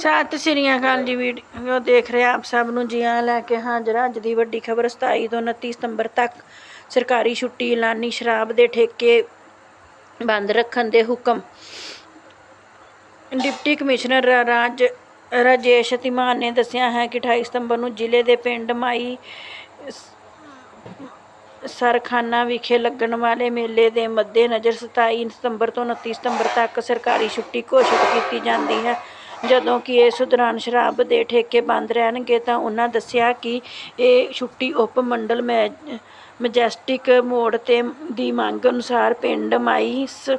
ਸਤਿ ਸ਼੍ਰੀ ਅਕਾਲ ਜੀ ਵੀਡੀਓ ਦੇਖ ਰਹੇ ਆਪ ਸਭ ਨੂੰ ਜੀ ਆਇਆਂ ਲੈ ਕੇ ਹਾਜ਼ਰ ਅੱਜ ਦੀ ਵੱਡੀ ਖਬਰ 27 ਤੋਂ 29 ਸਤੰਬਰ ਤੱਕ ਸਰਕਾਰੀ ਛੁੱਟੀ, ਐਲਾਨੀ ਸ਼ਰਾਬ ਦੇ ਠੇਕੇ ਬੰਦ ਰੱਖਣ ਦੇ ਹੁਕਮ। ਡਿਪਟੀ ਕਮਿਸ਼ਨਰ ਰਾਜ, ਰਾਜੇਸ਼ ਧੀਮਾਨ ਨੇ ਦੱਸਿਆ ਹੈ ਕਿ 28 ਸਤੰਬਰ ਨੂੰ ਜ਼ਿਲ੍ਹੇ ਦੇ ਪਿੰਡ ਮਾਈ ਸਰਖਾਨਾ ਵਿਖੇ ਲੱਗਣ ਵਾਲੇ ਮੇਲੇ ਦੇ ਮੱਦੇਨਜ਼ਰ 27 ਸਤੰਬਰ ਤੋਂ 29 ਸਤੰਬਰ ਤੱਕ ਸਰਕਾਰੀ ਛੁੱਟੀ ਘੋਸ਼ਿਤ ਕੀਤੀ ਜਾਂਦੀ ਹੈ। ਜਦੋਂ ਕਿ ਇਸ ਦੌਰਾਨ ਸ਼ਰਾਬ ਦੇ ਠੇਕੇ ਬੰਦ ਰਹਿਣਗੇ ਤਾਂ ਉਹਨਾਂ ਦੱਸਿਆ ਕਿ ਇਹ ਛੁੱਟੀ ਉਪ ਮੰਡਲ ਮੈ ਮਜੈਸਟਿਕ ਮੋੜ ਤੇ ਦੀ ਮੰਗ ਅਨੁਸਾਰ ਪਿੰਡ ਮਾਈਸ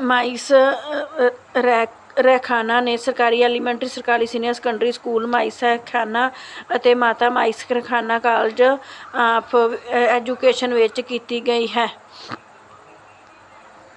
ਮਾਈਸ ਅ, ਅ, ਰੈ ਰੈਖਾਨਾ ਨੇ ਸਰਕਾਰੀ ਐਲੀਮੈਂਟਰੀ ਸਰਕਾਰੀ ਸੀਨੀਅਰ ਸੈਕੰਡਰੀ ਸਕੂਲ ਮਾਈਸ ਖਾਨਾ ਅਤੇ ਮਾਤਾ ਮਾਈਸ ਖਾਨਾ ਕਾਲਜ ਆਫ ਐਜੂਕੇਸ਼ਨ ਵਿੱਚ ਕੀਤੀ ਗਈ ਹੈ।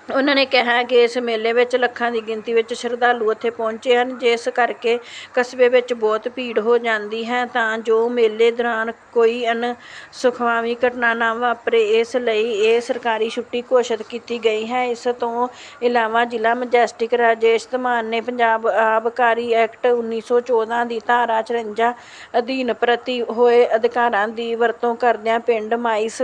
ਉਹਨਾਂ ਨੇ ਕਿਹਾ ਕਿ ਇਸ ਮੇਲੇ ਵਿੱਚ ਲੱਖਾਂ ਦੀ ਗਿਣਤੀ ਵਿੱਚ ਸ਼ਰਧਾਲੂ ਉੱਥੇ ਪਹੁੰਚੇ ਹਨ, ਜਿਸ ਕਰਕੇ ਕਸਬੇ ਵਿੱਚ ਬਹੁਤ ਭੀੜ ਹੋ ਜਾਂਦੀ ਹੈ। ਤਾਂ ਜੋ ਮੇਲੇ ਦੌਰਾਨ ਕੋਈ ਅਨਸੁਖਾਵੀਂ ਘਟਨਾ ਨਾ ਵਾਪਰੇ, ਇਸ ਲਈ ਇਹ ਸਰਕਾਰੀ ਛੁੱਟੀ ਘੋਸ਼ਿਤ ਕੀਤੀ ਗਈ ਹੈ। ਇਸ ਤੋਂ ਇਲਾਵਾ ਜ਼ਿਲ੍ਹਾ ਮੈਜੈਸਟਿਕ ਰਾਜੇਸ਼ ਧਮਾਨ ਨੇ ਪੰਜਾਬ ਆਬਕਾਰੀ ਐਕਟ 1914 ਦੀ ਧਾਰਾ 54 ਅਧੀਨ ਪ੍ਰਤੀ ਹੋਏ ਅਧਿਕਾਰਾਂ ਦੀ ਵਰਤੋਂ ਕਰਦਿਆਂ ਪਿੰਡ ਮਾਈਸ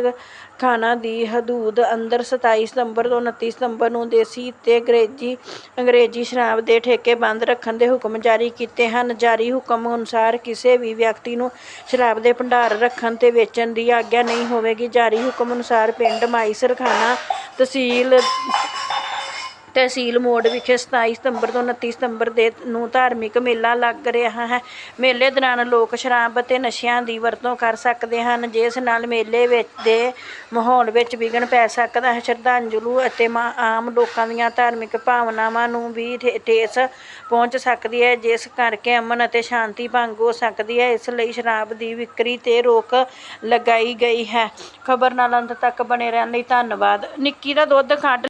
ਖਾਨਾ ਦੀ ਹਦੂਦ ਅੰਦਰ 27 ਸਤੰਬਰ ਤੋਂ 29 ਸਤੰਬਰ ਨੂੰ ਦੇਸੀ ਤੇ ਅੰਗਰੇਜ਼ੀ ਅੰਗਰੇਜ਼ੀ ਸ਼ਰਾਬ ਦੇ ਠੇਕੇ ਬੰਦ ਰੱਖਣ ਦੇ ਹੁਕਮ ਜਾਰੀ ਕੀਤੇ ਹਨ। ਜਾਰੀ ਹੁਕਮ ਅਨੁਸਾਰ ਕਿਸੇ ਵੀ ਵਿਅਕਤੀ ਨੂੰ ਸ਼ਰਾਬ ਦੇ ਭੰਡਾਰ ਰੱਖਣ ਤੇ ਵੇਚਣ ਦੀ ਆਗਿਆ ਨਹੀਂ ਹੋਵੇਗੀ। ਜਾਰੀ ਹੁਕਮ ਅਨੁਸਾਰ ਪਿੰਡ ਮਾਈਸਰ ਖਾਨਾ ਤਹਿਸੀਲ ਤਹਿਸੀਲ ਮੋੜ ਵਿਖੇ 27 ਸਤੰਬਰ ਤੋਂ 29 ਸਤੰਬਰ ਦੇ ਨੂੰ ਧਾਰਮਿਕ ਮੇਲਾ ਲੱਗ ਰਿਹਾ ਹੈ। ਮੇਲੇ ਦੌਰਾਨ ਲੋਕ ਸ਼ਰਾਬ ਅਤੇ ਨਸ਼ਿਆਂ ਦੀ ਵਰਤੋਂ ਕਰ ਸਕਦੇ ਹਨ। ਜਿਸ ਨਾਲ ਮੇਲੇ ਵਿੱਚ ਦੇ ਮਾਹੌਲ ਵਿੱਚ ਵਿਘਨ ਪੈ ਸਕਦਾ ਹੈ। ਸ਼ਰਧਾਂਜਲੂ ਅਤੇ ਮਾ- ਆਮ ਲੋਕਾਂ ਦੀਆਂ ਧਾਰਮਿਕ ਭਾਵਨਾਵਾਂ ਨੂੰ ਵੀ ਠੇ- ਠੇਸ ਪਹੁੰਚ ਸਕਦੀ ਹੈ, ਜਿਸ ਕਰਕੇ ਅਮਨ ਅਤੇ ਸ਼ਾਂਤੀ ਭੰਗ ਹੋ ਸਕਦੀ ਹੈ। ਇਸ ਲਈ ਸ਼ਰਾਬ ਦੀ ਵਿਕਰੀ ਤੇ ਰੋਕ ਲਗਾਈ ਗਈ ਹੈ। ਖਬਰ ਨਾਲ ਅੰਤ ਤੱਕ ਬਣੇ ਰਹਿਣ ਲਈ ਧੰਨਵਾਦ। ਨਿੱਕੀ ਦਾ ਦੁੱਧ ਕੱਢ